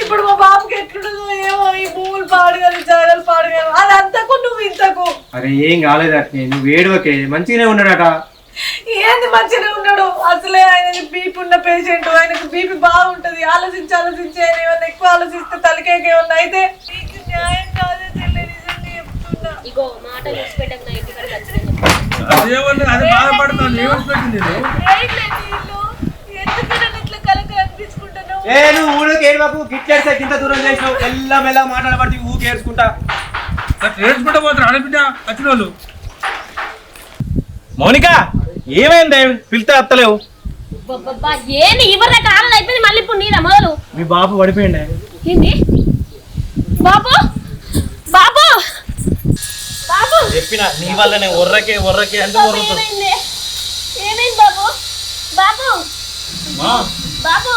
ఇప్పుడు మా బాబుకి ఎట్లుంటుందో ఏమో ఈ భూములు పాడుగాను జాగాలు పాడుగాను అది అంతకు నువ్వు ఇంతకు. అరే ఏం కాలేదు అట్నే నువ్వు ఏడవకే మంచిగానే ఉన్నాడట. ఏంది మంచిగా ఉన్నాడు? అసలే ఆయనకి బీపీ ఉన్న పేషెంట్ ఆయనకు బీపీ బాగుంటది. ఆలోచించి ఆలోచించి ఆయన ఏమన్నా ఎక్కువ ఆలోచిస్తే తలకేకి ఏమన్నా అయితే నీకు న్యాయం కాదే చెల్లి నిజంగా చెప్తున్నా. ఇగో మాట చూసి పెట్టక నా ఇంటికాడికి వచ్చిన అదేమన్నా అది బాధపడుతుంది ఏమని పెట్టింది నేను. ఏం లేదు వీళ్ళు. ఎందుకు నన్ను ఇట్లా కలకలు అనిపించుకుంటున్నావు ఏ నువ్వు ఊళ్ళోకి ఏడవకు గిట్లేస్తే కింద దూరం చేసినావు? ఎల్లా మెల్ల మాట్లాడబడి ఊకేసుకుంటా. నేర్చుకుంటా పోతారు ఆడబిడ్డ వచ్చిన వాళ్ళు మౌనిక ఏమైంది? పిలితే అత్తలేవు. ఏంది ఇవ్వరా? కాలం అయిపోయింది మళ్ళీ ఇప్పుడు నీదా మొదలు? మీ బాబు పడిపోయిండే. ఏంది బాబు? బాబు? బాబు? చెప్పిన నీ వల్లనే ఒర్రకే ఒర్రకే అంటే బాబు ఏమైంది? ఏమైంది బాబు? బాబు? బాబు?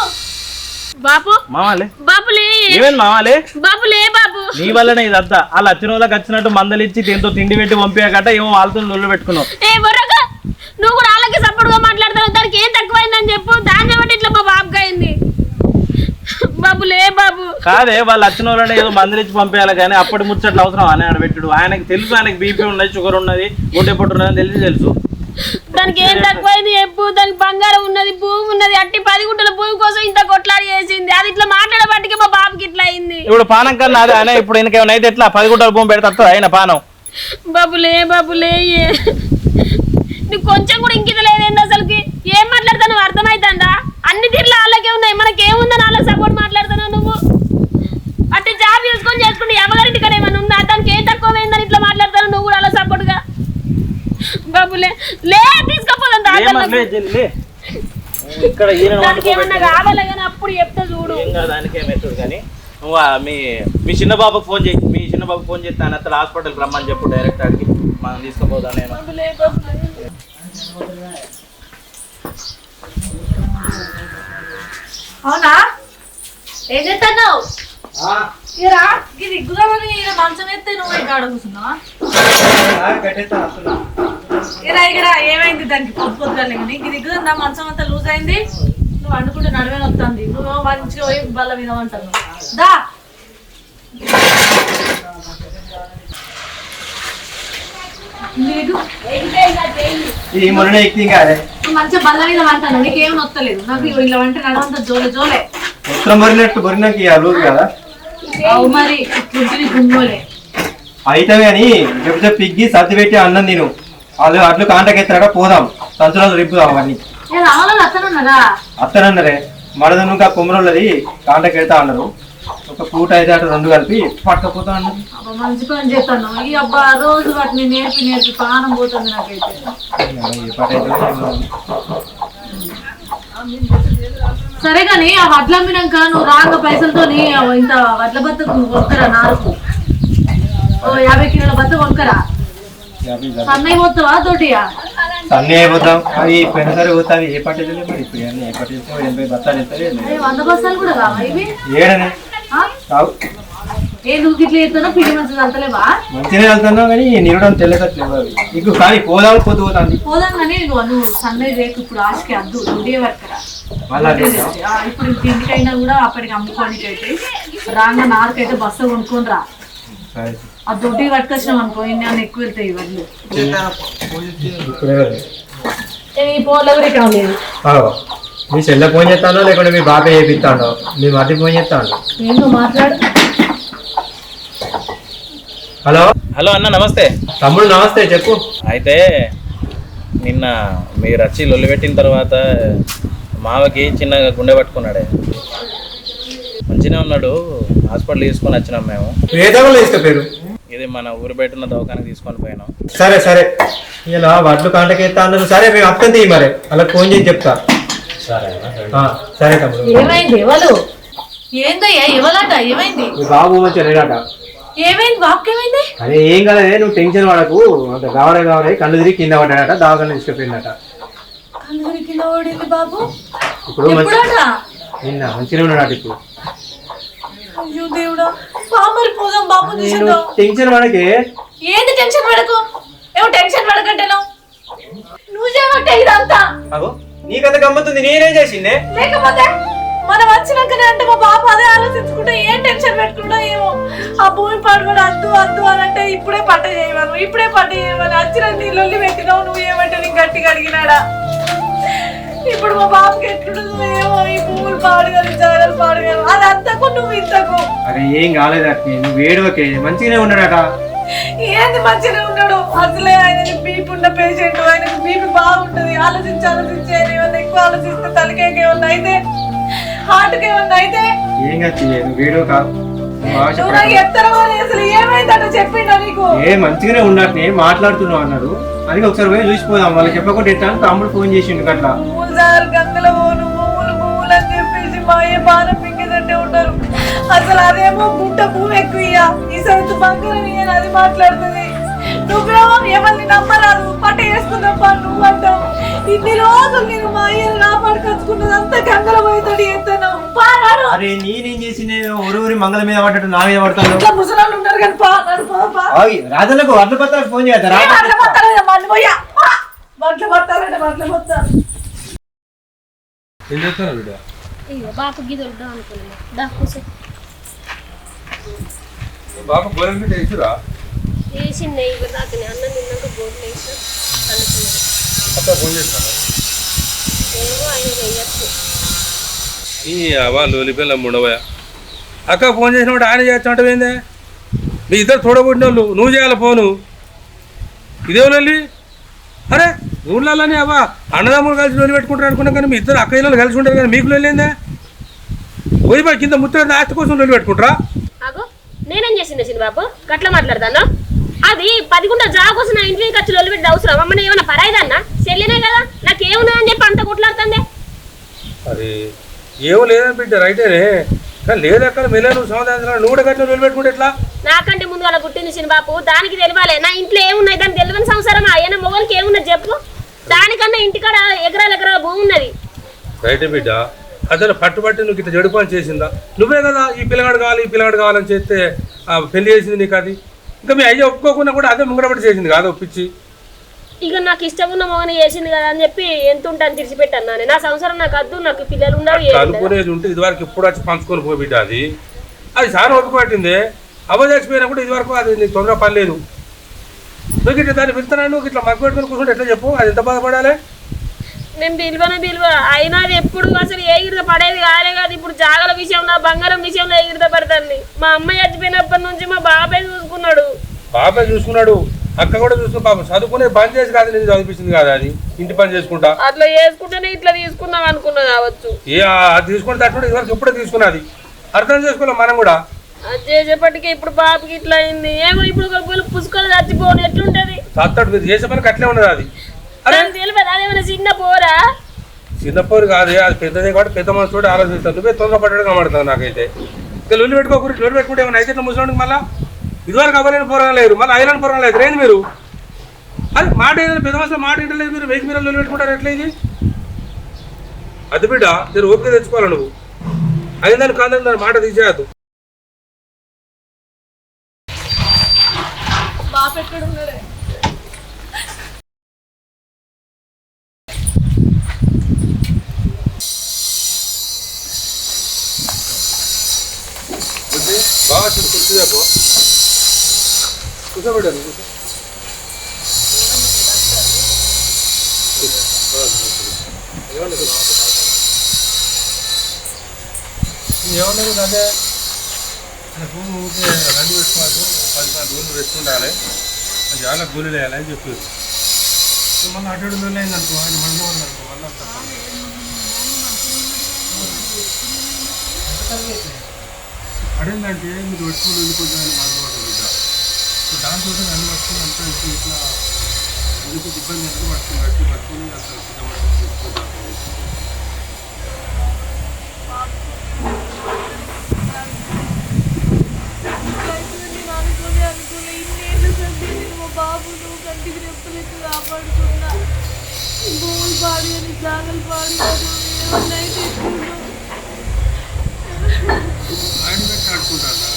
బాబు. మామాలే బాబు లే. ఏమైంది మామాలే బాబు లే బాబు. నీ వల్లనే ఇదంతా వాళ్ళు వచ్చిన వాళ్ళకి వచ్చినట్టు మందలిచ్చి దీంతో తిండి పెట్టి పంపించకట ఏమో వాళ్ళతో నొల్లు పెట్టుకున్నావు. ఏ బొర్రగా నువ్వు కూడా వాళ్ళకి సపోర్ట్గా మాట్లాడతావు. దానికి ఏం తక్కువైందని చెప్పు. దాన్ని బట్టి ఇట్లా మా బాబుకి అయింది. బాబు లే బాబు. కాదే వాళ్ళు వచ్చిన వాళ్ళని ఏదో మందలిచ్చి పంపించాలి కానీ అప్పటి ముచ్చట్లు అవసరం. అని ఆడ పెట్టుడు. ఆయనకి తెలుసు ఆయనకి బీపీ ఉన్నది షుగర్ ఉన్నది గుండె పొట్టు ఉన్నది తెలిసి తెలుసు. దానికి ఏం తక్కువైంది చెప్పు. దానికి బంగారం ఉన్నది భూమి ఉన్నది అట్టి పది గుంటల భూమి కోసం ఇంత కొట్లాడి చేసింది. అది ఇట్లా మాట్లాడబట్టికే మా బాబుకి ఇట్లా అయింది. ఇప్పుడు పానం కన్నా అదే ఆయన ఇప్పుడు ఈయనకేమైనా అయితే ఎట్లా? పది గుంటల భూమి పెడితే ఆయన పానం? బాబులే బాబులే. నీకు కొంచెం కూడా ఇంకిత లేదేంది అసలుకి? ఏం మాట్లాడతావు నువ్వు అర్థమైతుందా? అన్ని తీర్ల వాళ్ళకే ఉన్నాయి. మనకి ఏముందని వాళ్ళకి సపోర్ట్ మాట్లాడుతున్నావు నువ్వు? అట్టి జాబ్ చేసుకొని చేసుకుంటే ఎవరింటి కదా ఏమైనా ఉందా? దానికి ఏం తక్కువ ఇట్లా మాట్లాడతావు నువ్వు కూడా అలా సపోర్ట్గా? బాబులే లే తీసుకపోదాం దాంట్లో. ఇక్కడ దానికి ఏమన్నా కావాలి కానీ అప్పుడు చెప్తా చూడు. ఏం కాదు దానికి ఏమవుతుంది కానీ. మీ మీ చిన్న బాబుకి ఫోన్ చేయి మీ చిన్న బాబుకి ఫోన్ చేస్తే ఆయన అతను హాస్పిటల్కి రమ్మని చెప్పు డైరెక్ట్ అడిగి మనం తీసుకుపోదా నేను. అవునా? ఏం చేస్తున్నావు? ఇరా ఇది ఇగ్గుదామని ఈయన మంచం ఎత్తే నువ్వు ఇక్కడ అడుగుతున్నావా ఇరా ఇక్కడ ఏమైంది? దానికి పొద్దు పొద్దుగాలే కానీ ఇది ఇగ్గుదా మంచం అంతా లూజ్ అయింది. నువ్వు అనుకుంటే నడువే వస్తుంది నువ్వు మంచిగా పోయి బల్ల మీద అంటాను దా. మంచిగా బల్ల మీద అంటాను నీకేం నొత్తలేదు? నాకు ఇలా అంటే నడవంతా జోలే జోలే. మొత్తం బరినట్టు బరినాకి ఆ రోజు కదా. మరి అయితే కానీ చెప్తే పిగ్గి సర్ది పెట్టి అన్నం తిను. వాళ్ళు అట్లు కాంటాక్ట్ ఎత్తారట పోదాం సంచురాలు రిప్పుదాం అవన్నీ. నేను అత్తనన్నరే మడదను ఇంకా కుమ్మరోళ్ళది కాంటాక్ట్ ఎడతా అన్నారు. ఒక పూట అయితే అటు రెండు కలిపి పట్టకపోతా అన్నారు. మంచి పని చేస్తాను ఈ అబ్బా రోజు వాటిని నేర్పి నేర్పి పానం పోతుంది నాకైతే. సరే కానీ ఆ వడ్లు అమ్మినాక నువ్వు రాక పైసలతో ఇంత వడ్ల బత్త కొనుక్కరా నాలుగు. ఓ యాభై కిలోల బత్త కొనుక్కరా. సన్నయ్య పోతావా తోటియా? సన్నీ అయిపోతాం. అవి పెనసరి పోతావి ఏ మరి? ఇప్పుడు ఎనభై బత్తాలు వంద బస్తాలు కూడా కావా ఇవి? ఏడనే. ఆ? కావు ఏ నువ్వు పిండి మంచిగా వెళ్తున్నావు కానీ అవి. నీకు పోదాం కానీ నువ్వు సన్నయ్య రేపు ఇప్పుడు ఆశకి అద్దు దుడ్డే పట్టుకరా ఇప్పుడు ఇంటికైనా కూడా అప్పటికి అమ్ముకోనికి అయితే రాగా నాలుకైతే బస్సు కొనుక్కొని రా. ఆ దొడ్డి పట్టుకొచ్చినాం అనుకో ఇన్ని ఎక్కువ వెళ్తాయి ఇవన్నీ. ఈ పోర్లో కూడా ఇక్కడ లేదు ఆగో. మీ చెల్లె ఫోన్ చేస్తానో లేకుంటే మీ బాబాయ్ చేపిస్తాడో? మీ మట్టి ఫోన్ చేస్తాడు? మాట్లాడు. హలో? హలో అన్న నమస్తే. తమ్ముడు నమస్తే చెప్పు. అయితే నిన్న మీరు వచ్చి లొల్లి పెట్టిన తర్వాత మావకి చిన్నగా గుండె పట్టుకున్నాడే. మంచిగా ఉన్నాడు. హాస్పిటల్ తీసుకొని వచ్చినాం మేము. తీసుకుపోయారు ఇది మన ఊరు బయట ఉన్న దవాఖానకి తీసుకొని పోయినాం. సరే సరే. ఇలా వడ్లు కాంటకి ఎత్తా అన్నారు. సరే మేము అత్తం తీయి మరి. అలా ఫోన్ చేసి చెప్తా. సరే తమ్ముడు. ఏమైంది ఎవరు? ఏందయ్యా ఎవలట? ఏమైంది? మీ బాబు లేడట. ఏమైంది? బాబుకి ఏమైంది అదే ఏం కాదే నువ్వు టెన్షన్ పడకు. అంత కావడే కావడే కళ్ళు తిరిగి కింద పడ్డాడట దవాఖాన తీసుకుపోయిందట కింద ఓడింది బాబు? ఇప్పుడు మంచి ఎప్పుడట నిన్న మంచిగా ఉన్నాడట ఇప్పుడు. అయ్యో దేవుడా పోదాం బాబు నేను టెన్షన్ పడకే. ఏంది టెన్షన్ పడకు? ఏమో టెన్షన్ పడకంటేను? నువ్వు చేయమంటే ఇదంతా. అగో నీకంత గమ్మతుంది నేనేం చేసిందే? లేకపోతే మనం వచ్చినాకనే అంటే మా బాబు అదే ఆలోచించుకుంటే పడబడి అద్దు అద్దు అని అంటే ఇప్పుడే పట్ట చేయమను ఇప్పుడే పట్ట చేయమని వచ్చిన నీళ్ళు పెట్టినావు నువ్వు ఏమంటే నీకు గట్టిగా అడిగినాడా? ఇప్పుడు మా బాబుకి ఎట్లుంటుందో? ఏమో ఈ పువ్వులు పాడగలు జాడలు పాడగలు అది అంతకు నువ్వు ఇంతకు. అరే ఏం కాలేదు అట్నే నువ్వు ఏడవకే మంచిగానే ఉన్నాడట ఏంది మంచిగా ఉన్నాడు? అసలే ఆయనకి బీపీ ఉన్న పేషెంట్ ఆయనకి బీపీ బాగుంటది. ఆలోచించి ఆలోచించి ఆయన ఏమన్నా ఎక్కువ ఆలోచిస్తే తలకేకి ఏమన్నా అయితే హార్ట్కి ఏమన్నా అయితే. ఏం కాదు నువ్వు ఏడవక ఏ మంచిగానే ఉన్నట్నే మాట్లాడుతున్నావు అన్నారు అది ఒకసారి పోయి చూసిపోదాం వాళ్ళకి చెప్పకుండా ఎట్లా అని తమ్ముడు ఫోన్ చేసిండు అట్లా అసలు అదేమో గుట్ట పువ్వు ఎక్కువ. ఈ సైతు బంగారం అది మాట్లాడుతుంది. నువ్వేమో ఎవరిని నమ్మరాదు. పట్ట వేసుకుందాం నువ్వు అంటావు. ఇన్ని రోజులు నేను మా అయ్యని కాపాడుకొచ్చుకున్నది అంతా గంగల పోయితోటి ఎత్తాను పారాడు అరే నేనేం చేసి నేను ఊరి మంగళ మీద పడ్డట్టు నా మీద పడతాను? ఇట్లా ముసలాళ్ళు ఉన్నారు కానీ పా రాజన్నకు వడ్ల పత్రాలకు ఫోన్ రాజన్న బట్టలు పట్టాలి మళ్ళీ పోయా? బట్టలు పట్టాలంటే బట్టలు పట్టాలి ఏం చేస్తాను బిడ్డ? అయ్యో బాపు గీత వద్దాం అనుకున్నాను. దా కూర్చో. బాబు గోరం మీద వేసింది ఇవి దాకా అన్నం తిన్నాక బోర్లు వేసిన అనుకున్నాను అక్క ఫోన్ చేస్తాను ఏమో ఆయన వేయచ్చు ఈ వాళ్ళు ఒలిపిల్ల ఉండవా అక్క ఫోన్ చేసినప్పుడు ఆయన చేస్తా ఏందే? మీ ఇద్దరు చూడబుట్టిన వాళ్ళు నువ్వు చేయాలి ఫోను. ఇదే లొల్లి అరే ఊళ్ళలోనే అవ్వా అన్నదమ్ములు కలిసి లొల్లి పెట్టుకుంటారు అనుకున్నాం కానీ మీ ఇద్దరు అక్కయ్యలు కలిసి ఉంటారు కానీ మీకు లొల్లి ఏందే? పోయి కింద ముత్తడి ఆస్తి కోసం లొల్లి పెట్టుకుంటారా? నేనేం చేసింది బాబు గట్ల మాట్లాడతాను? అది పది గుంట జాగ కోసం నా ఇంటికి ఖర్చు లొల్లి పెట్టి అవసరం. అమ్మని ఏమన్నా పరాయిదన్నా చెల్లినే కదా. నాకేమున్నదని చెప్పి అంత కొట్లాడుతుంది. అరే ఏమో లేదని బిడ్డ రైటేనే కానీ లేదక్కడ మెల్ల నువ్వు సమాధానం నువ్వు గట్ల ఎట్లా? నాకంటే ముందు వాళ్ళ పుట్టింది చిన్న బాపు దానికి తెలియాలి నా ఇంట్లో ఏమున్నాయి? దానికి తెలియని సంసారం ఆయన మొగలకి ఏమున్నది చెప్పు. దానికన్నా ఇంటికాడ ఎకరాల ఎకరాల భూమి ఉన్నది. రైటే బిడ్డ అతను పట్టుబట్టి నువ్వు ఇట్లా జడుపు అని చేసిందా? నువ్వే కదా ఈ పిల్లగాడు కావాలి ఈ పిల్లగాడు కావాలని చేస్తే ఆ, పెళ్ళి చేసింది నీకు అది? ఇంకా మీ అయ్య ఒప్పుకోకుండా కూడా అదే ముంగడబట్టి చేసింది కాదు ఒప్పించి. ఇక నాకు ఇష్టం ఉన్న మొగని చేసింది కదా అని చెప్పి ఎంత ఉంటాను తీర్చిపెట్టాను. నా సంసారం నాకు వద్దు నాకు పిల్లలు ఉండదు. అనుకునేది ఉంటే ఇదివరకు ఇప్పుడు వచ్చి పంచుకొని పోయి బిడ్డ అది. అది చాలా ఒప్పుకోబట్టింది అవ్వ చచ్చిపోయినా కూడా ఇదివరకు అది నీకు తొందరగా పని లేదు. నువ్వు ఇట్లా దాన్ని పిలుస్తున్నాను నువ్వు ఇట్లా మగ్గు పెట్టుకొని కూర్చుంటే ఎట్లా చెప్పు? అది ఎంత బాధపడాలి? నేను పిలువనే పిలువ అయినా అది ఎప్పుడు అసలు ఏ గిరిత పడేది కాలే కాదు. ఇప్పుడు జాగల విషయంలో బంగారం విషయంలో ఏ గిరిత పడుతుంది? మా అమ్మ చచ్చిపోయినప్పటి నుంచి మా బాబాయ్ చూసుకున్నాడు. బాబాయ్ చూసుకున్నాడు. అక్క కూడా చూసుకుని పాపం చదువుకునే పని చేసి కాదు నేను చదివించింది కాదు అది? ఇంటి పని చేసుకుంటా. అట్లా చేసుకుంటేనే ఇట్లా తీసుకుందాం అనుకున్నా కావచ్చు. ఏ అది తీసుకుని తట్టుడు ఇదివరకు ఎప్పుడో తీసుకున్నది. అర్థం చేసుకోలేం మనం కూడా. అది చేసేపటికి ఇప్పుడు బాబుకి ఇట్లా అయింది. ఏమో ఇప్పుడు పుసుకొని చచ్చిపోను ఎట్లుంటది? సత్తడు మీరు చేసే పనికి అట్లే ఉన్నది అది. తెలియదు? అదేమైనా చిన్న పోరా? చిన్నప్పుడు కాదు అది పెద్దదే కాబట్టి పెద్ద మనసు తోటి ఆలోచిస్తాను నువ్వే తొందరపడ్డాడు కనబడుతుంది నాకైతే. ఇక లొల్లి పెట్టుకోకూడదు లొల్లి పెట్టుకుంటే ఏమైనా అయితే ముసలికి మళ్ళా? ఇదివరకు అవ్వలేని పోరాలు లేరు మళ్ళీ ఐరన్ పోరాలు లేదు. రేంది మీరు? అది మాట ఏదైనా పెద్ద మనసులో మాట ఏంటలేదు మీరు. వెయ్యి మీరు పెట్టుకుంటారు ఎట్లా ఇది? అది బిడ్డ మీరు ఓపిక తెచ్చుకోవాలి నువ్వు? అయిందని కాదని దాని మాట తీసేయద్దు బాప ఎక్కడ ఉన్నాడే బాగా చూడు కూర్చోదేపో కూర్చోబెట్టాను కూర్చో ఏమన్నారు అదే నాకు ఊరికే రండి పెట్టుకోవచ్చు పది పది రోజులు రెస్ట్ ఉండాలి అది చాలా గోళీలు వేయాలి అని చెప్పారు మళ్ళీ అటు అయింది అనుకో ఆయన మళ్ళీ అనుకో మళ్ళీ అదేంటంటే మీరు పెట్టుకుని వెళ్ళిపోతారని బాధపడదు బిడ్డ ఇప్పుడు దాంతో అన్ని పట్టుకుని అంతా ఇట్లా ఎందుకు ఇబ్బంది ఎంత పట్టుకుని గట్టి పట్టుకుని అసలు సిద్ధపడుతుంది సంది నేను మా బాబు నువ్వు కంటికి రెప్పలెక్కి కాపాడుకున్నా. భూములు పాడి అని జాగలు పాడి ఏమన్నా అయితే ఎట్లుండవు. ఆయన పెట్టి ఆడుకుంటారా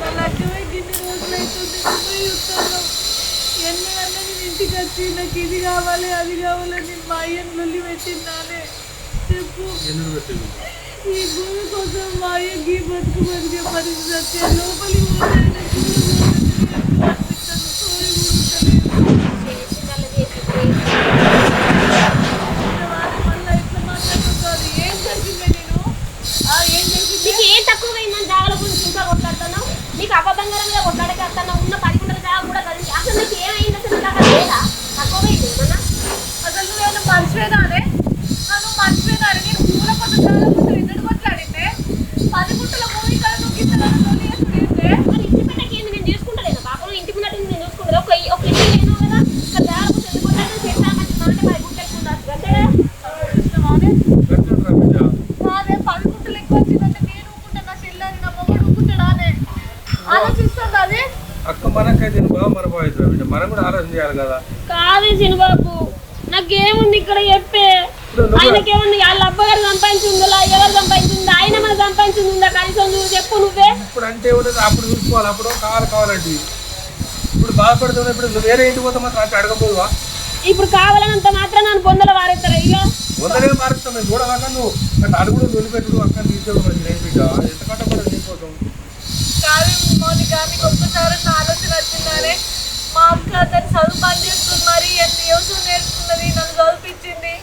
నా లగ్గమై గిన్ని రోజులు అవుతుంది నువ్వే చూస్తాను. ఎన్ని అన్న నేను ఇంటికి వచ్చి నాకు ఇది కావాలి అది కావాలి నేను మా అయ్యను లొల్లి పెట్టినానే చెప్పు. ఎందుకు పెట్టింది? ఈ భూమి కోసం మా అయ్య గీ బతుకు బతికే పరిస్థితి వచ్చే లోపలికి పోతే ఆయనకు కూడా మీద కొట్లాడకేస్తున్నావు కూడా మళ్ళీ ఇట్లా మాట్లాడుతుంది ఏం జరిగింది నేను ఆ, ఏం జరిగింది నీకు ఏం తక్కువ అయిందని జాగ్రత్త గురించి ఇంకా కొట్లాడుతున్నావు నీకు అబద్ధంగా మీద కొట్లాడకేస్తున్నావు ఉన్న పది గుంటల జాగా కూడా కలిసి అసలు నీకు ఏమైంది అసలు నాకు అది లేదా తక్కువ అయింది ఏమన్నా అసలు నువ్వేమైనా మర్చిపోయినానే నన్ను మర్చిపోయినానే నేను పూల పట్టు చాలా ముందు ఇద్దరు కొట్లాడిందే పది గుంటల మూవీ కదా నువ్వు గిన్నెల తొలి వేసుకునేస్తే మరి ఇంటి పెట్టకి ఏంది నేను చూసుకుంటలేను పాపం ఇంటి ముందట నేను చూసుకుంటలేదు ఒక ఒక ఇల్లు లేను కదా ఇక్కడ జాగా గురించి ఎందుకు కొట్లాడడం చేసా మంచి మాట పది గుంటలు ఉండదు అంటే ఇష్టమానే పెట్టుకుంటారా బిడ్డ? అదే పది గుంటలు ఎక్కువ వచ్చిందంటే నేను ఊరుకుంటా నా చెల్లని నా మొగుడు ఊరుకుంటాడా అనే ఆలోచిస్తుంది అది అక్క మనకైతే నేను బాగా మరపోతుంది బిడ్డ మనం కూడా ఆలోచన చేయాలి కదా. కాదు సినిబాబు నాకేముంది ఇక్కడ చెప్పే? ఆయనకేముంది? వాళ్ళ అబ్బగారు సంపాదించిందా ఎవరు సంపాదించిందా? ఆయన మన సంపాదించిందా కనీసం నువ్వు చెప్పు నువ్వే. ఇప్పుడు అంటే ఉండదు అప్పుడు చూసుకోవాలి అప్పుడు కావాలి కావాలంటే. ఇప్పుడు బాధపడుతున్నా ఇప్పుడు నువ్వు వేరే ఇంటికి పోతే మాత్రం అంటే అడగపోదువా ఇప్పుడు కావాలనంత మాత్రం నన్ను బొందల వారెత్తారు ఇక వందలే మారుస్తాం మేము చూడవాక నువ్వు? అంటే అడుగుడు వదిలిపెట్టుడు అక్కడ తీసుకోవడం బిడ్డ. ఎంత కట్టపడదు నీకోసం కాదు మౌనిక నీకు ఒక్కసారి ఆలోచన వచ్చిందానే? అక్క దాన్ని చదువు పని చేస్తుంది మరి ఎంత వ్యవసాయం నేర్చుకున్నది నన్ను చదివిపించింది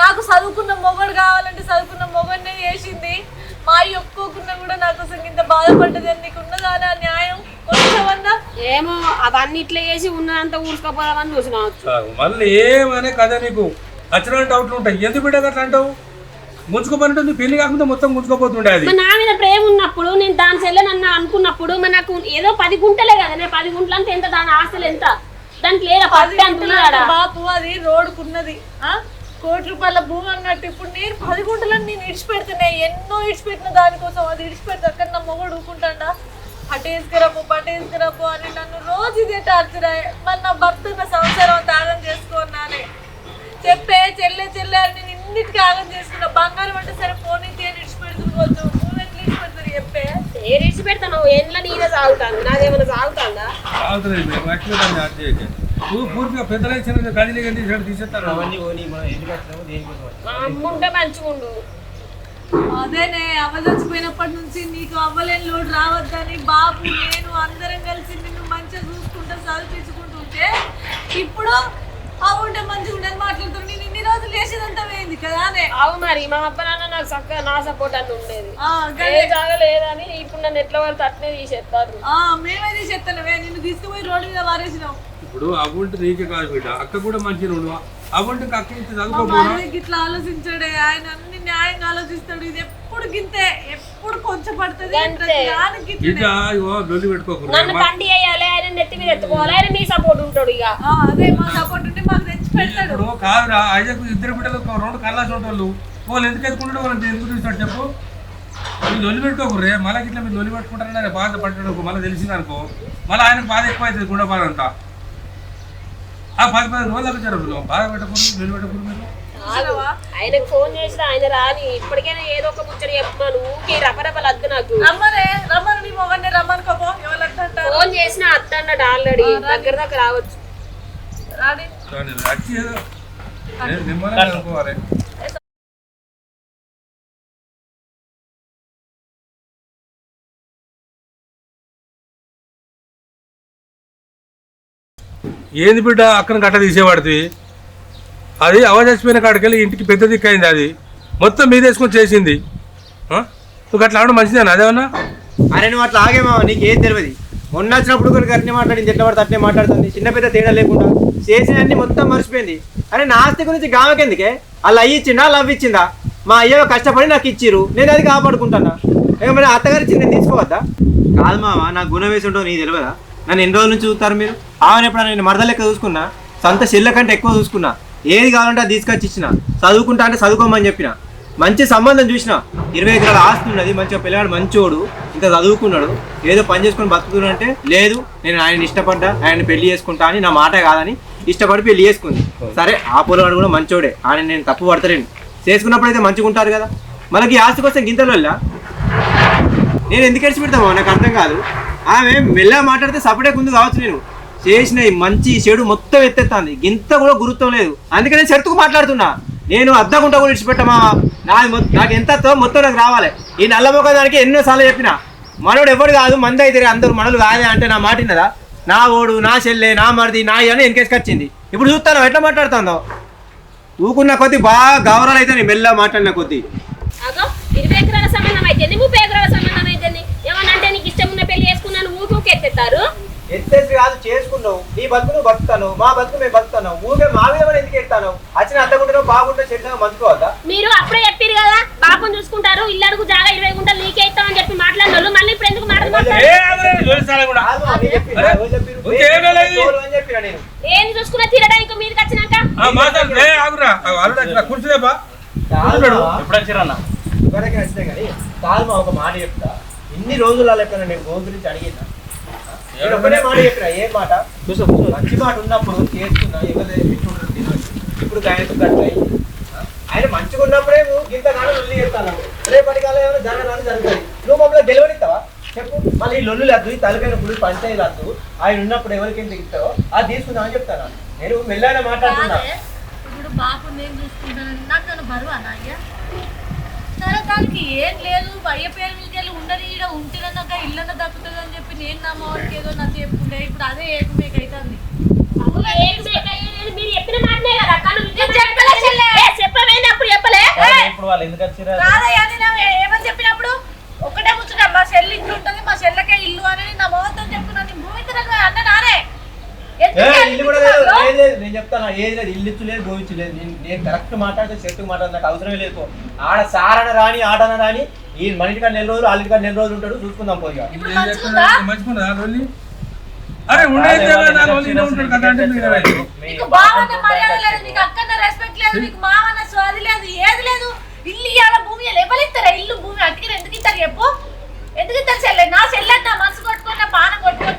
నాకు చదువుకున్న మొగడు కావాలంటే చదువుకున్న మొగడినే చేసింది. మా అయ్య ఒప్పుకోకుండా కూడా నాకు అసలు ఇంత బాధపడ్డది అని నీకు ఉన్నదా ఆ న్యాయం? కొంచెమన్నా ఏమో అవన్నీ ఇట్లా చేసి ఉన్నదంతా ఊరుకపోదామని చూసినావు చాలు. మళ్ళీ ఏమనే కథ నీకు? వచ్చిన డౌట్లు ఉంటాయి. ఎందుకు బిడ్డ అట్లా అంటావు? నీ పెళ్ళి కాకుండా మొత్తం ముంచుకోపోతుండే అది. నా మీద ప్రేమ ఉన్నప్పుడు నేను దాని చెల్లె నన్ను అనుకున్నప్పుడు మరి నాకు ఏదో పది గుంటలే కదా నేను పది గుంటలు అంటే ఎంత దాని ఆస్తులు ఎంత? దానికి లేదా పది అంటున్నాడా బాపు అది రోడ్డుకున్నది. ఆ? కోటి రూపాయల భూమి అన్నట్టు ఇప్పుడు నేను పది గుంటలను నేను ఇడిచిపెడుతున్నాయి ఎన్నో ఇడిచిపెట్టిన దానికోసం అది ఇడిచిపెడితే. అక్కడ నా మొగడు ఊరుకుంటాడా అటేసుకురాపు పటేసుకురాపు అని నన్ను రోజు ఇదే టార్చర్ మరి నా భర్త నా సంసారం అంతా ఆగం చేసుకున్నానే చెప్పే చెల్లె చెల్లె అని నేను ఇన్నిటికీ ఆగం చేసుకున్నా. బంగారం అంటే సరే ఫోన్ ఇచ్చి అని ఇడిచిపెడుతుకోవచ్చు భూమి ఎట్లా ఇడిచిపెడతారు చెప్పే? ఏ రీచి పెడతాను ఎండ్ల నీదే సాగుతాను నాదేమైనా సాగుతాందా? పూర్తిగా పెద్దలై చిన్న గదిలే గది సైడ్ తీసేస్తారు అవన్నీ పోనీ మనం ఎందుకు వచ్చినాము దేనికోసం వచ్చినాము? మా అమ్మ ఉంటే మంచిగుండు అదేనే అవ్వ చచ్చిపోయినప్పటి నుంచి నీకు అవ్వలేని లోటు రావద్దని బాబు నేను అందరం కలిసి నిన్ను మంచిగా చూసుకుంటూ చదివించుకుంటుంటే ఇప్పుడు ఉంటే మంచిగా ఉండని నేను ఇన్ని రోజులు చేసేదంతా పోయింది కదా అవు మరి మా అబ్బ నాన్న నాకు చక్కగా నా సపోర్ట్ అని ఉండేది. ఆ, ఏ. జాగా లేదని ఇప్పుడు నన్ను ఎట్లా పడితే అట్నే తీసేస్తారు. ఆ, మేమైతే చెప్తాను నిన్ను తీసుకుపోయి రోడ్డు మీద వారేసినాం ఇప్పుడు అవ్వంటే నీకే కాదు బిడ్డ. అక్క కూడా మంచిగా ఉండు అవ్వంటే అక్క ఇంత మా చదువుకోపోవా భార్యకి ఇట్లా ఆలోచించాడే. ఆయన అన్ని న్యాయంగా ఆలోచిస్తాడు. ఇది ఎప్పుడు గింతే ఎప్పుడు కొంచెం పడుతుంది. దానికి లొల్లి పెట్టుకోకూడదు నన్ను కండి వేయాలి ఆయన నెత్తి మీద ఎత్తుకోవాలి ఆయన నీ సపోర్ట్ ఉంటాడు ఇక. అదే మా సపోర్ట్ ఉంటే మాకు ఇప్పుడు కాదురా ఐజాకు ఇద్దరు బిడ్డలు ఒక రెండు కళ్ళాసి వాళ్ళు వాళ్ళు ఎందుకు ఎత్తుకుంటాడు వాళ్ళని ఎందుకు చూస్తాడు చెప్పు? మీరు లొల్లి పెట్టుకోకూరే మళ్ళీ ఇట్లా మీరు లొల్లి పెట్టుకుంటారని బాధ పడ్డాడు మళ్ళీ తెలిసింది అనుకో మళ్ళీ ఆయనకు బాధ ఎక్కువ అవుతుంది గుండె బాధ అంతా. ఆ పది పది రోజులు వచ్చారు మీరు బాధ పెట్టకూడదు పెట్టకూడదు మీరు. ఆయనకు ఫోన్ చేసిన ఆయన రాని ఇప్పటికైనా ఏదో ఒక ముచ్చట చెప్పమాను ఊకే రపరపలు అద్దు నాకు. రమ్మనే రమ్మని నీ మొగన్ని రమ్మనుకోపో ఫోన్ చేసిన అత్త అన్నాడు ఆల్రెడీ దగ్గర దగ్గర రావచ్చు. రాడి కానీ ఏదో. నేను నిమ్మలంగా అనుకోవాలి. ఏంది బిడ్డ అక్కన గట్ట తీసేవాడిది అది అవ చచ్చిపోయిన కాడికెళ్ళి ఇంటికి పెద్ద దిక్కైంది అది. మొత్తం మీదేసుకొని చేసింది. ఆ? నువ్వు అట్లా ఆడడం మంచిదేనా? అదేమన్నా? అరే నువ్వు అట్లా ఆగేమా నీకు ఏం తెలియదు మొన్న వచ్చినప్పుడు కూడా అట్నే మాట్లాడింది ఎట్లా పడితే అట్నే మాట్లాడుతుంది. చిన్న పెద్ద తేడా లేకుండా. చేసినన్ని మొత్తం మర్చిపోయింది. అరే నా ఆస్తి గురించి గామకెందుకే? అలా అయ్యి ఇచ్చిందా లవ్ ఇచ్చిందా? మా అయ్యో కష్టపడి నాకు ఇచ్చిర్రు. నేను అది కాపాడుకుంటానా? ఏ మరి అత్తగారి ఇచ్చింది నేను తీసుకోవద్దా? కాదు మామ నా గుణం వేసి ఉంటుందో నీకు తెలియదా నన్ను ఎన్ని రోజుల నుంచి చూస్తారు మీరు? ఆమెను ఎప్పుడైనా నేను మరద లెక్క చూసుకున్నా? సొంత చెల్ల కంటే ఎక్కువ చూసుకున్నా? ఏది కావాలంటే అది తీసుకొచ్చి ఇచ్చిన? చదువుకుంటా అంటే చదువుకోమని చెప్పిన? మంచి సంబంధం చూసిన? ఇరవై ఎకరాల ఆస్తి ఉన్నది మంచిగా పిల్లగాడు మంచోడు ఇంత చదువుకున్నాడు ఏదో పని చేసుకుని బతుకుతున్నాడు అంటే లేదు నేను ఆయన ఇష్టపడ్డా ఆయన పెళ్ళి చేసుకుంటా అని నా మాట కాదని ఇష్టపడి పెళ్ళి చేసుకుంది. సరే ఆ పొలగాడు కూడా మంచోడే. ఆయన నేను తప్పు పడతలేను. చేసుకున్నప్పుడు అయితే మంచిగా ఉంటారు కదా. మనకి ఈ ఆస్తి కోసం గింతలు నేను ఎందుకు ఎడిచి పెడతామో? నాకు అర్థం కాదు. ఆమె మెల్లగా మాట్లాడితే సపడే ముందు కావచ్చు నేను. చేసిన మంచి చెడు మొత్తం ఎత్తెత్తాంది. గింత కూడా గురుత్వం లేదు. అందుకే నేను చెడుతుకు మాట్లాడుతున్నా. నేను అద్దకుంటా కూడా విడిచిపెట్టమా? నాది నాకు ఎంత మొత్తం నాకు రావాలి. ఈ నల్ల మొక్క దానికి ఎన్నోసార్లు చెప్పిన. మనోడు ఎవడు కాదు మంది అయితే అందరూ మనలు కాదే అంటే నా మాట విన్నదా? నా ఓడు నా చెల్లె నా మరిది నా అని వెనకేసుకు వచ్చింది ఇప్పుడు చూస్తాను ఎట్లా మాట్లాడుతుందో? ఊకున్న కొద్ది బాగా గౌరవాలు అయితే నేను మెల్ల మాట్లాడిన కొద్ది. అగో ఇరవై ఎకరాల సంబంధం అయితే ముప్పై ఎకరాల సంబంధం అయితే ఏమన్నా అంటే నీకు ఇష్టం ఉన్న పెళ్ళి చేసుకున్నాను ఊకి ఊకి ఎత్తేస్తారు? ఎత్తేసి కాదు చేసుకున్నావు. నీ బతుకు నువ్వు బతుకుతాను మా బతుకు మేము బతుకుతాను ఊగే మా మీద మనం ఎందుకు ఎడతాను వచ్చిన బాగుంటే మంచుకోవద్దా మీరు అప్పుడే చెప్పారు కదా బాబుని చూసుకుంటారు. ఇల్లు అడుగు జాగా ఇరవై గుంటలు నీకే ఇస్తామని చెప్పి మాట్లాడిన వాళ్ళు మళ్ళీ ఇప్పుడు ఎందుకు మాటలు మాట్లాడారు ఏ అని అని చూసుకున్న తీరడానికి మీదకి వచ్చినాక? కాదు ఒక మాట చెప్తా. ఇన్ని రోజుల లెక్కన నేను గోల్ గురించి అడిగినా. నేను ఒకటే మాట చెప్పిన ఏ మాట? మంచి మాట ఉన్నప్పుడు చేసుకున్నా ఎవరు. ఇప్పుడు కట్టాయి ఆయన మంచిగా ఉన్నప్పుడే నువ్వు గింత కాలం లొల్లి చేస్తాను రేపటి కాలం ఏమైనా జరగడానికి జరుగుతుంది. నువ్వు మమ్మల్ని గెలవనిస్తావా చెప్పు. మళ్ళీ ఈ లొల్లు లేదు ఈ తలకైన గుడి పంచాయి లేదు ఆయన ఉన్నప్పుడు ఎవరికి ఎంత ఇస్తావో అది తీసుకుందామని చెప్తాను. నేను మెల్లైన మాట్లాడుతున్నా. ఇప్పుడు బాపు నేను చూసుకుంటాను నాకు నన్ను బరువా సరే దానికి ఏం లేదు. అయ్య పేరు మీదకి ఉండని ఈడ ఉంటేనన్నాక ఇల్లన్న దక్కుతుంది అని చెప్పి నేను నా మావాడికి ఏదో నాకు చెప్పుకుంటే ఇప్పుడు అదే ఏకమేకైతుంది. ఏమని చెప్పినప్పుడు ఒకటే ముచ్చుట మా చెల్లి ఇల్లు ఉంటుంది మా చెల్లకే ఇల్లు అని నా మొహంతో చెప్పుకున్నా నీ భూమి తిరగ అన్న నానే. ఏ, ఎందుకు ఇల్లు కూడా లేదు. అనిపించదు? ఏది లేదు నేను చెప్తాను? ఏది లేదు ఇల్లు లేదు లేదు. నేను కరెక్ట్ మాట్లాడితే చెట్టుకు మాట్లాడితే నాకు అవసరమే లేదు. ఆడ సారణ రాని ఆటన రాని ఈ మనిషిగా నెల రోజులు వాళ్ళకి నెల రోజులు ఉంటాడు చూసుకుందాం పోయిగా ఇప్పుడు మంచిగుందా? మంచిగుందా లొల్లి అరే ఉండేది ఉంటాడు కదా అంటే? నీకు బావన్న మర్యాద లేదు నీకు అక్కన్న రెస్పెక్ట్ లేదు నీకు మావన్న స్వాది లేదు ఏది లేదు. ఇల్లు ఇవ్వాల భూమి ఎవరు ఇస్తారా? ఇల్లు భూమి అటుకి ఎందుకు ఇస్తారు చెప్పు? ఎందుకు ఇస్తారు చెల్లె? నా చెల్లె నా మనసు కొట్టుకొని నా పానం కొట్టుకొని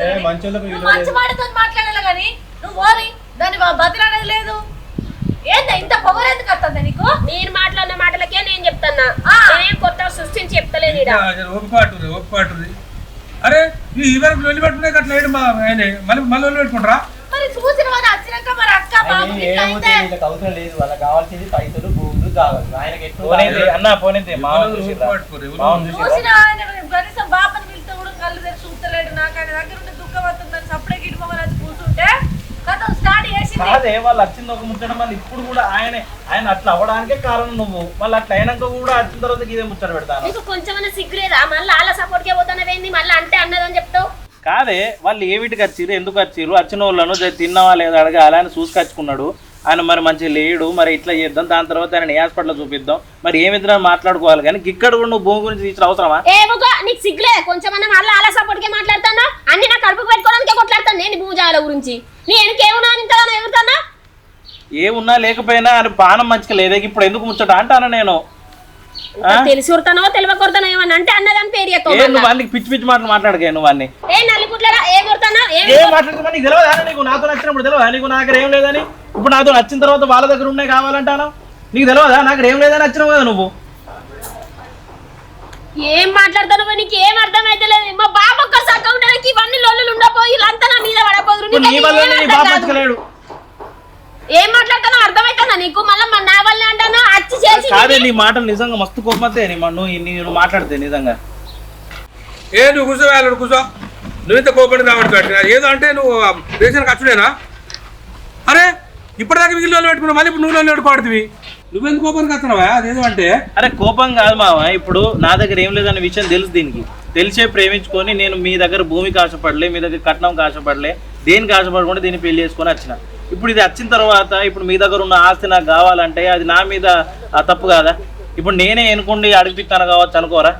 నేను మంచోళ్ళకు నువ్వు మంచి. మాటతో మాట్లాడాలి కానీ నువ్వు ఓరి దాన్ని బతిలాడేది లేదు. ఏందా ఇంత పొగరు ఎందుకు వస్తుంది నీకు? మీరు మాట్లాడిన మాటలకే నేను చెప్తున్నా. ఆ. నేనేం కొత్త సృష్టించి చెప్తలేను ఈడ. ఇంకా జర ఒప్పుపాటుంది ఒప్పుపాటుంది అరే ఈ ఇవరకు లొల్లి పెట్టుకునే అట్లా వేయడం ఆయన మళ్ళీ మళ్ళీ లొల్లి పెట్టుకుంటారా? అవసరం లేదు. వాళ్ళకి కావాల్సింది పైసలు భూములు కావాలి. ఆయనకి ఎట్లా పోనింది అన్న పోనింది మామూలు బాపని పిలిస్తే కూడా కళ్ళు తెరిచి చూస్తలేడు. నాకు ఆయన దగ్గర ఉంటే దుఃఖం వస్తుందని సప్పుడే గిడి మొహం వచ్చి కూర్చుంటే కథ స్టార్ట్ చేసింది కాదే వాళ్ళు వచ్చింది ఒక ముచ్చట మళ్ళీ ఇప్పుడు కూడా ఆయనే ఆయన అట్లా అవ్వడానికే కారణం నువ్వు. మళ్ళీ అట్లా అయినాక కూడా వచ్చిన తర్వాత ఇదే ముచ్చట పెడతాను. నీకు కొంచెమైనా సిగ్గులేదా? మళ్ళీ వాళ్ళ సపోర్ట్కే పోతానవేంది మళ్ళీ అంటే అన్నదని చెప్తావు? కాదే వాళ్ళు ఏ వీటికి వచ్చిర్రు ఎందుకు వచ్చిర్రు వచ్చిన వాళ్ళను జర తిన్నావా లేదా అడగాలి ఆయన చూసుకొచ్చుకున్నాడు ఆయన మరి మంచిగా లేడు మరి ఇట్లా చేద్దాం దాని తర్వాత ఆయన హాస్పిటల్లో చూపిద్దాం. మరి ఏమిద్దా మాట్లాడుకోవాలి? కానీ ఇక్కడ కూడా నువ్వు భూమి గురించి తీసిన అవసరమా? ఏమోగా నీకు సిగ్గులేదు కొంచెమన్నా మళ్ళీ వాళ్ళ సపోర్ట్కే మాట్లాడుతానా అన్ని నా కడుపుకు పెట్టుకోవడానికే కొట్లాడతాను నేను భూజాల గురించి. నీ వెనకేమున్నా ఇంతగానో ఎగురుతానా ఏమున్నా లేకపోయినా ఆయన పానం మంచిగా లేదే? ఇప్పుడు ఎందుకు ముచ్చట అంటాను నేను? తెలిసి ఉడతానో తెలియకొడతానో ఏమన్నా? అంటే అన్నదాని పేరు నువ్వు అన్ని పిచ్చి పిచ్చి మాటలు మాట్లాడకే నువ్వు అన్ని. ఏ నల్లికుట్లరా ఏ కొడతానా? ఏ ఏం మాట్లాడుతున్నా నీకు తెలియదా? నీకు నాతో నచ్చినప్పుడు తెలియదా? నీకు నా దగ్గర ఏం లేదని? ఇప్పుడు నాతో నచ్చిన తర్వాత వాళ్ళ దగ్గర ఉన్నాయి కావాలంటాను? నీకు తెలియదా? నాకు ఏం లేదని నచ్చినావు కదా నువ్వు? ఏం మాట్లాడతానో నీకు ఏం అర్థం అయితే లేదు. మా బాబు ఒక్క సక్క ఉండడానికి ఇవన్నీ లొల్లులు ఉండపోయి వీళ్ళంతా నా మీద పడపోదురు ఇప్పుడు నీ వల్ల నీ బాబు ఏం మాట్లాడతానో అర్థమైతుందా నీకు? మళ్ళీ మా నా వల్ల అంటానో? అచ్చి చేసి కాదే నీ మాటలు నిజంగా మస్తు కోపతే నీ నువ్వు మాట్లాడితే నిజంగా. ఏ నువ్వు కూర్చో కూర్చో. నువ్వు ఇంత కోపడి రావట్లేదు ఏదో అంటే నువ్వు ఆ రేషన్ అరే ఇప్పటిదాకా మిగిలిన వాళ్ళు పెట్టుకున్నావు మళ్ళీ ఇప్పుడు నువ్వు వాళ్ళు పెట్టుకోవడుతుంది నువ్వెందుకు కోపానికి వస్తున్నావా? అదేదో అంటే అరే కోపం కాదు మామ ఇప్పుడు నా దగ్గర ఏం లేదన్న విషయం తెలుసు దీనికి. తెలిసే ప్రేమించుకొని నేను మీ దగ్గర భూమికి ఆశపడలే మీ దగ్గర కట్నం ఆశపడలే దేనికి ఆశపడకుండా దీన్ని పెళ్ళి చేసుకొని వచ్చిన. ఇప్పుడు ఇది వచ్చిన తర్వాత ఇప్పుడు మీ దగ్గర ఉన్న ఆస్తి నాకు కావాలంటే అది నా మీద ఆ, తప్పు కాదా? ఇప్పుడు నేనే ఎన్నుకుండి అడిగిపిస్తాను కావచ్చు అనుకోరా?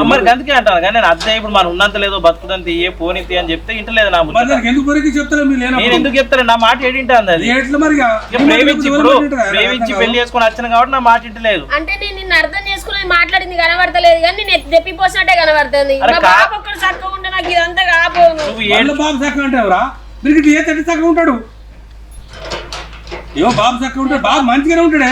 అమ్మరికి అందుకే అంటాను. కానీ నేను అద్దె ఇప్పుడు మనం ఉన్నంత లేదో బతుకుదంత ఏ పోనీతి అని చెప్తే ఇంటలేదు నా మరి చెప్తారా మీరు నేను ఎందుకు చెప్తాను నా మాట ఏంటి అది మరి? ప్రేమించి ఇప్పుడు ప్రేమించి పెళ్ళి చేసుకొని వచ్చిన కాబట్టి నా మాట ఇంటలేదు. అంటే నేను నిన్ను అర్థం చేసుకుని మాట్లాడింది కనబడతలేదు కానీ నేను తెప్పిపోసినట్టే కనబడుతుంది. అరే మా కా- బాబు ఒక్కడ చక్కగా ఉంటే నాకు ఇదంతా కాపోను నువ్వు ఏడు బాబు చక్కగా ఉంటావురా? మీరు ఏ తట్టి చక్కగా ఉంటాడు? ఏమో బాబు చక్కగా ఉంటాడు బాబు మంచిగానే ఉంటాడే.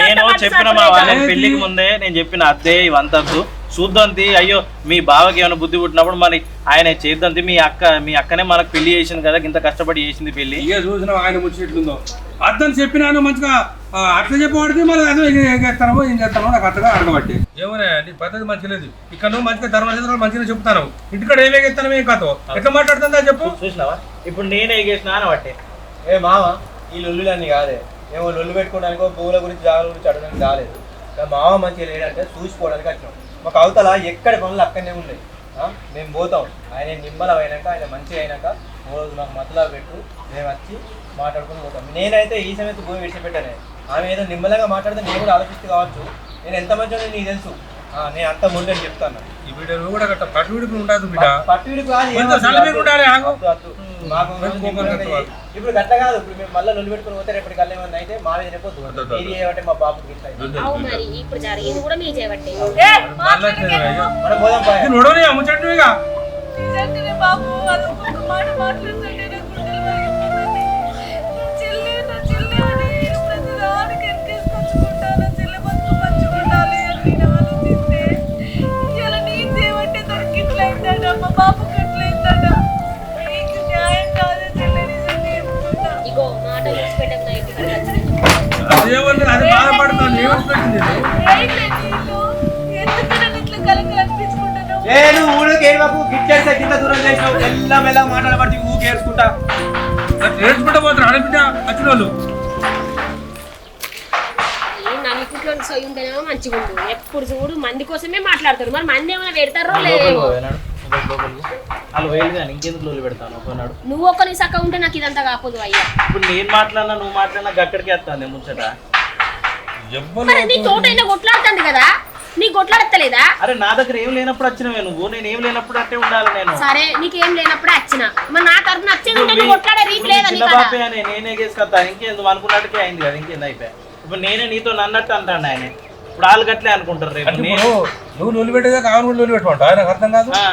నేను చెప్పిన మా. వాళ్ళ పెళ్ళికి ముందే నేను చెప్పిన అద్దే ఇవంతద్దు చూద్దాంతి అయ్యో మీ బావకి ఏమైనా బుద్ధి పుట్టినప్పుడు మరి ఆయన చేద్దాంతి మీ అక్క మీ అక్కనే మనకు పెళ్ళి చేసింది కదా ఇంత కష్టపడి చేసింది పెళ్ళి. ఇక చూసినావు ఆయన ముచ్చినట్లుందో అర్థం చెప్పినాను మంచిగా అట్లా చెప్పబడితే మళ్ళీ అదే ఏం చేస్తానో ఏం చేస్తానో నాకు అర్థంగా అడగబట్టి ఏమన్నా నీ పద్ధతి మంచి లేదు. ఇక్కడ నువ్వు మంచిగా ధర్మశాస్త్రాలు మంచిగా చెప్తాను ఇంటికాడ ఏమే ఎత్తాను ఏం కాతో ఎట్లా మాట్లాడుతుందా చెప్పు. చూసినావా? ఇప్పుడు నేనే ఎగేసిన అని బట్టే ఏ మామ ఈ లొల్లులన్నీ కాదే. ఏమో లొల్లు పెట్టుకోవడానికో భూముల గురించి జాగాల గురించి అడగడానికి రాలేదు. మామ మంచిగా లేడంటే చూసిపోవడానికి వచ్చినాం. మాకు అవతల ఎక్కడి పనులు అక్కడనే ఉన్నాయి? మేము పోతాం. ఆయన నిమ్మలం అయినాక ఆయన మంచిగా అయినాక ఓ రోజు మాకు మతలా పెట్టు మేము వచ్చి మాట్లాడుకుని పోతాం. నేనైతే ఈ సమయത്ത് భూమి విడిచిపెట్టానే. ఆమె ఏదో నిమ్మలంగా మాట్లాడితే నేను కూడా ఆలోచిస్తూ కావచ్చు. నేను ఎంత మంచిగా నీకు తెలుసు. ఆ, నేను అంత ముందు అని చెప్తాను. ఈ బిడ్డ కూడా పట్టు విడిపి ఉండదు బిడ్డ. పట్టు విడుపు కాదు, ఇప్పుడు గట్ల కాదు ఇప్పుడు మేము మళ్ళీ లొల్లి పెట్టుకుని పోతే రేపటి కళ్ళు ఏమన్నా అయితే మా మీద వద్దు. మీరు ఏమంటే మా మరి ఇప్పుడు జరిగింది కూడా నీ చేయబట్టే. మనం పోదాం. బాబు అది మాట మాట్లాడుతుంటే అనిపించుకుంటున్నావు ఏ నువ్వు ఊళ్ళోకి ఏడు బాబు గిట్టేస్తే కింద దూరం చేసినావు? మెల్ల మాట్లాడబట్టి ఆడబిడ్డ వచ్చిన వాళ్ళు మంచిగా ఉండు. ఎప్పుడు చూడు మంది కోసమే మాట్లాడతారు. మరి మంది ఏమైనా పెడతారో లేదేమో నువ్వు ఒక్క నీ సక్క ఉంటే నాకు ఇదంతా కాకపోదు అయ్యా. ఇప్పుడు నేను మాట్లాడినా నువ్వు మాట్లాడినా అక్కడికి వస్తాను ముచ్చట. మరి నీ తోట అయినా కొట్లాడుతుంది కదా? నీ కొట్లాడతలేదా? అరే నా దగ్గర ఏం లేనప్పుడు వచ్చినవే నువ్వు నేను ఏం లేనప్పుడు అట్టే ఉండాలి నేను. సరే నీకేం లేనప్పుడు వచ్చిన మరి నా తరఫున వచ్చేది ఉంటే నువ్వు కొట్లాడే రీతి లేదా చిన్న అని నేనే చేసుకొస్తా ఇంకేందు? అనుకున్నట్టుకే అయింది కదా. ఇంకేంది? అయిపోయా. ఇప్పుడు నేనే నీతో నన్నట్టు అంటాను ఆయన. ఇప్పుడు వాళ్ళు గట్లే అనుకుంటారు రేపు. అంటే నేను ఇప్పుడు నువ్వు నూనె పెట్టేదా కావాలి కూడా నూనె పెట్టుకుంటా నాకు అర్థం కాదు? ఆ,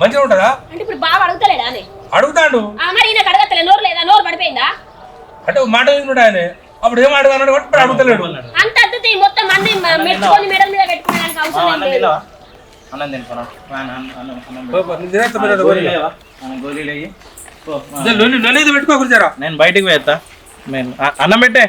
మంచిగా ఉంటుందా అంటే ఇప్పుడు బాగా అడుగుతలేడా అని? అడుగుతాడు. ఆ, మరి ఈయనకు అడగతలే నోరు లేదా? నోరు పడిపోయిందా? అంటే ఒక మాట తీసుకుంటా ఆయన. అప్పుడు ఏం అడగాడు కాబట్టి ఇప్పుడు అడుగుతలేడు అన్నాడు. అంత అద్దుతి మొత్తం మంది మ- మెచ్చుకొని మెడల మీద పెట్టుకోవడానికి అవసరం లేదు అన్నం. బిడ్డ, గోళీలు గోళీలు. లేవా? ఆ, గోళీలు వేయి. పో, ఆ. లొల్లి లొల్లి ఇది పెట్టుకో కుర్చారా నేను బయటికి పోయేస్తా నేను అన్నం పెట్టే